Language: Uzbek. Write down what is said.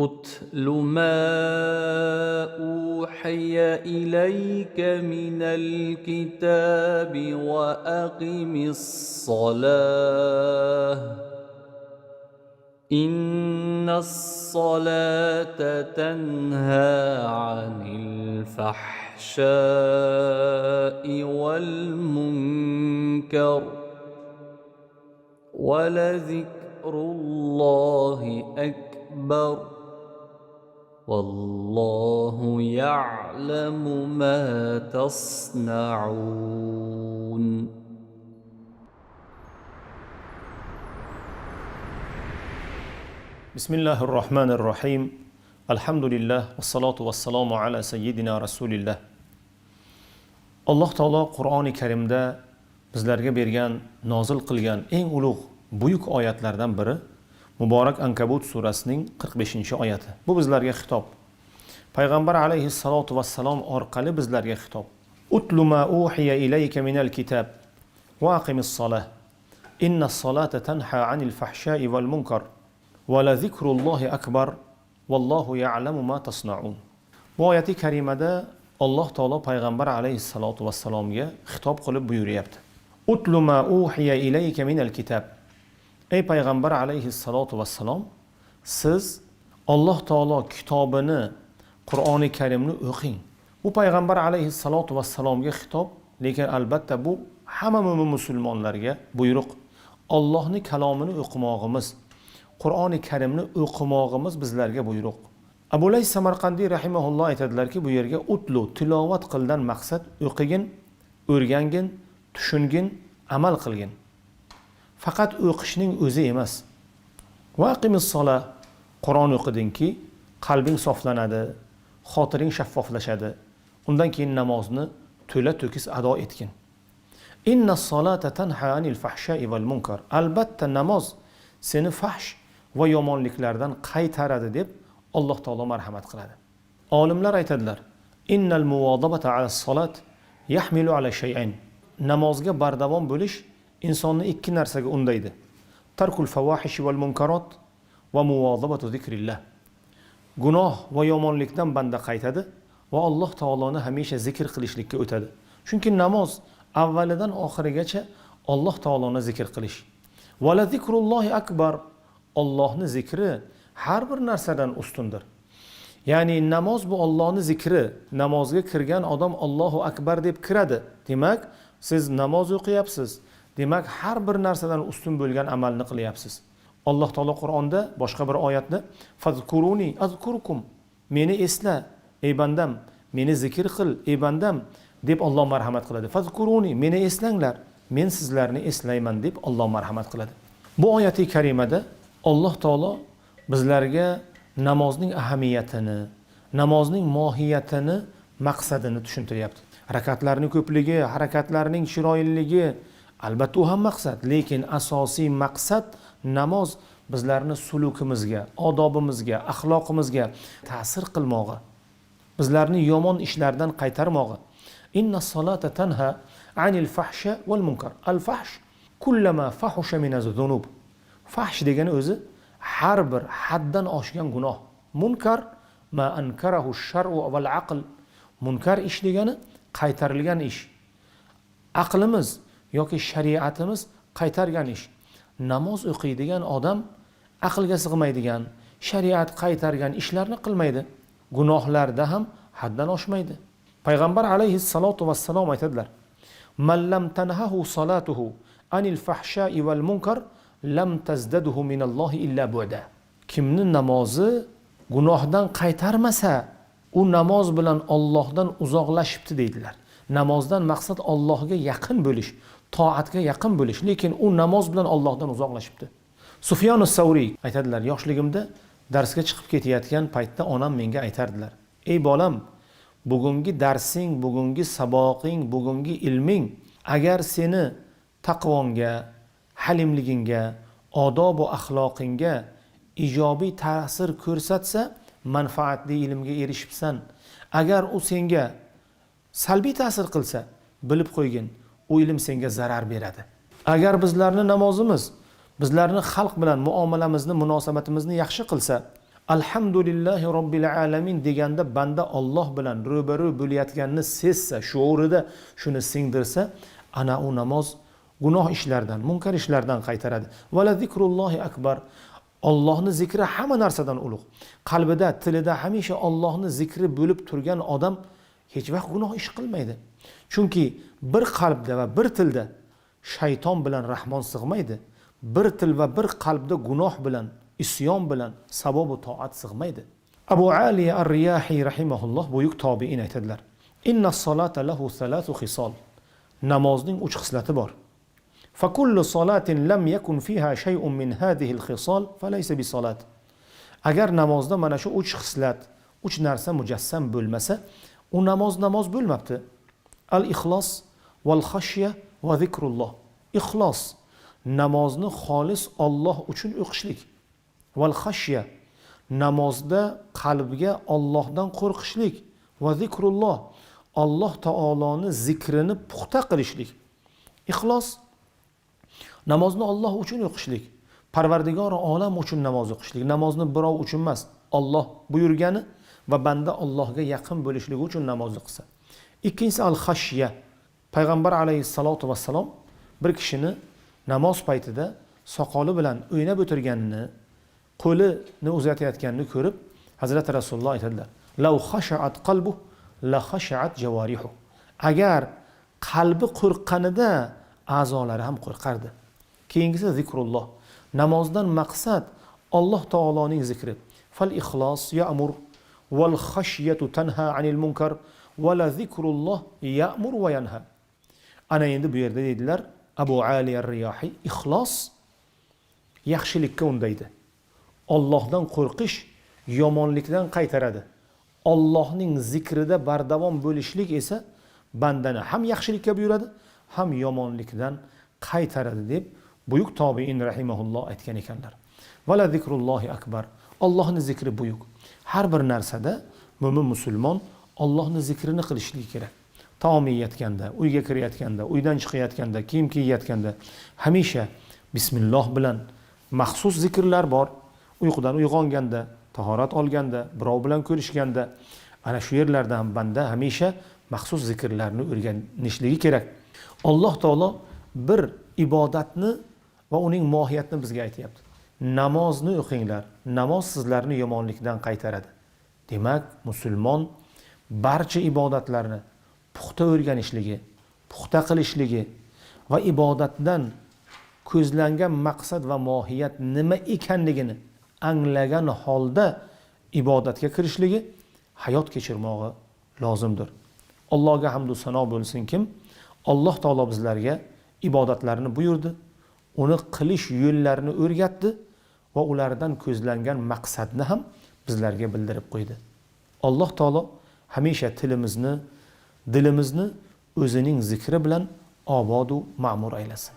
اتل ما اوحي اليك من الكتاب واقم الصلاه ان الصلاه تنهى عن الفحشاء والمنكر ولذكر الله اكبر والله يعلم ما تصنعون بسم الله الرحمن الرحيم الحمد لله والصلاة والسلام على سيدنا رسول الله alloh taolo qur'oni karimda bizlarga bergan nozil qilgan eng ulug' buyuk oyatlardan biri muborak ankabut surasining 45 oyati bu bizlarga xitob payg'ambar alayhissalotu vassalom orqali bizlarga xitob utlu ma uhiya ilayka minal kitab va aqimis solah inna solata tanha anil fahshai val munkar valazikrullohi akbar vallohu ya'lamu ma tasnaun bu oyati karimada alloh taolo payg'ambar alayhissalotu vassalomga xitob qilib buyuryapti utlu ma uhiya ilayka minal kitab ey payg'ambar alayhissalotu vassalom siz alloh taolo kitobini qur'oni karimni o'qing bu payg'ambar alayhissalotu vassalomga xitob lekin albatta bu hamma mo'min musulmonlarga buyruq. Ollohni kalomini o'qimog'imiz qur'oni karimni o'qimog'imiz bizlarga buyruq. Abu lay samarqandiy rahimaulloh aytadilarki bu yerga utlu tilovat qildan maqsad o'qigin o'rgangin tushungin amal qilgin. Faqat o'qishning o'zi emas. Vaqimissola qur'on o'qidingki qalbing soflanadi xotiring shaffoflashadi undan keyin namozni to'la to'kis ado etgin. Inna solata tanha anil fahshai val munkar. Albatta namoz seni fahsh va yomonliklardan qaytaradi deb alloh taolo marhamat qiladi. Olimlar aytadilar innal muvodabata ala solat yahmilu ala shayayn namozga bardavom bo'lish insonni ikki narsaga undaydi tarkul favahishi val munkarot va muvodabatu zikrillah. Gunoh va yomonlikdan banda qaytadi va alloh taoloni hamisha zikr qilishlikka o'tadi chunki namoz avvalidan oxirigacha alloh taoloni zikr qilish vala zikrullohi akbar. Ollohni zikri har bir narsadan ustundir ya'ni namoz bu ollohni zikri. Namozga kirgan odam ollohu akbar deb kiradi. Demak siz namoz o'qiyapsiz demak har bir narsadan ustun bo'lgan amalni qilyapsiz. Alloh taolo qur'onda boshqa bir oyatda fazkuruni azkurkum meni esla ey bandam meni zikr qil ey bandam deb olloh marhamat qiladi. Fazkuruni meni eslanglar men sizlarni eslayman deb olloh marhamat qiladi. Bu oyati karimada alloh taolo bizlarga namozning ahamiyatini namozning mohiyatini maqsadini tushuntiryapti. Rakatlarni ko'pligi harakatlarning chiroyliligi albatta u ham maqsad lekin asosiy maqsad namoz bizlarni sulukimizga odobimizga axloqimizga ta'sir qilmog'i. Bizlarni yomon ishlardan qaytarmog'i. Inna solata tanha anil fahsha val munkar. Al fahsh kullama fahusha minaz zunub fahsh degani o'zi har bir haddan oshgan gunoh. Munkar ma ankarahu sharu val aql. Munkar ish degani qaytarilgan ish. Aqlimiz yoki shariatimiz qaytargan ish namoz o'qiydigan odam aqlga sig'maydigan shariat qaytargan ishlarni qilmaydi. Gunohlarda ham haddan oshmaydi. Payg'ambar alayhissalotu vassalom aytadilar man lam tanhahu solatuhu anil fahshai val munkar lam tazdaduhu minallohi illa bu'da. Kimni namozi gunohdan qaytarmasa u namoz bilan ollohdan uzoqlashibdi deydilar. Namozdan maqsad ollohga yaqin bo'lish toatga yaqin bo'lish lekin u namoz bilan ollohdan uzoqlashibdi. Sufyonu savriy aytadilar yoshligimda darsga chiqib ketayotgan paytda onam menga aytardilar ey bolam bugungi darsing bugungi saboqing bugungi ilming agar seni taqvonga halimligingga odobu axloqingga ijobiy ta'sir ko'rsatsa manfaatli ilmga erishibsan. Agar u senga salbiy ta'sir qilsa bilib qo'ygin u ilm senga zarar beradi. Agar bizlarni namozimiz bizlarni xalq bilan muomalamizni munosabatimizni yaxshi qilsa alhamdulillahi robbil alamin deganda banda olloh bilan ro'baro bo'layotganini sezsa shuurida shuni singdirsa ana u namoz gunoh ishlardan munkar ishlardan qaytaradi. Vala zikrullohi akbar. Ollohni zikri hamma narsadan ulug' qalbida tilida hamisha ollohni zikri bo'lib turgan odam hech vaqt gunoh ish qilmaydi chunki bir qalbda va bir tilda shayton bilan rahmon sig'maydi bir til va bir qalbda gunoh bilan isyon bilan savobu toat sig'maydi abu ali ar riyahiy rahimaulloh buyuk tobiin aytadilar inna solata lahu salatu xisol namozning uch xislati bor فكل صلاة لم يكن فيها شيء من هذه الخصال فليس بصلاة agar namozda mana shu uch xislat uch narsa mujassam bo'lmasa u namoz namoz bo'lmabdi. Al ixlos val xashya va zikrulloh. Ixlos namozni xolis olloh uchun o'qishlik. Val xashya namozda qalbga ollohdan qo'rqishlik. Va zikrulloh alloh taoloni zikrini puxta qilishlik. Ixlos namozni olloh uchun o'qishlik. Parvardigori olam uchun namoz o'qishlik. Namozni birov uchun emas olloh buyurgani va banda Allohga yaqin bo'lishligi uchun namozni qilsa. Ikkinchisi al xashya payg'ambar alayhissalotu vassalom bir kishini namoz paytida soqoli bilan o'ynab o'tirganini qo'lini uzatayotganini ko'rib hazrati rasululloh aytadilar lau xashaat qalbu la xashaat javarihu agar qalbi qo'rqqanida a'zolari ham qo'rqardi. Keyingisi zikrulloh. Namozdan maqsad alloh taoloning zikri. Fal ixlos ya'mur. Val xashyatu tanha anil munkar vala zikrulloh ya'mur va yanha. Ana endi bu yerda deydilar abu ali ar riyohiy ixlos yaxshilikka undaydi. Ollohdan qo'rqish yomonlikdan qaytaradi. Ollohning zikrida bardavom bo'lishlik esa bandani ham yaxshilikka buyuradi ham yomonlikdan qaytaradi deb buyuk tobiin rahimaulloh aytgan ekanlar. Vala zikrullohi akbar. Ollohni zikri buyuk. Har bir narsada mo'min musulmon ollohni zikrini qilishligi kerak. Taom yeyotganda uyga kirayotganda uydan chiqayotganda kiyim kiyayotganda hamisha bismilloh bilan maxsus zikrlar bor. Uyqudan uyg'onganda tahorat olganda birov bilan ko'rishganda ana shu yerlarda ham banda hamisha maxsus zikrlarni o'rganishligi kerak. Alloh taolo bir ibodatni va uning mohiyatini bizga aytyapti. Namozni o'qinglar namoz sizlarni yomonlikdan qaytaradi. Demak musulmon barcha ibodatlarni puxta o'rganishligi puxta qilishligi va ibodatdan ko'zlangan maqsad va mohiyat nima ekanligini anglagan holda ibodatga kirishligi hayot kechirmog'i lozimdir. Allohga hamdu sano bo'lsin kim? Alloh taolo bizlarga ibodatlarni buyurdi. Uni qilish yo'llarini o'rgatdi va ulardan ko'zlangan maqsadni ham bizlarga bildirib qo'ydi. Alloh taolo hamisha tilimizni dilimizni o'zining zikri bilan obodu ma'mur aylasin.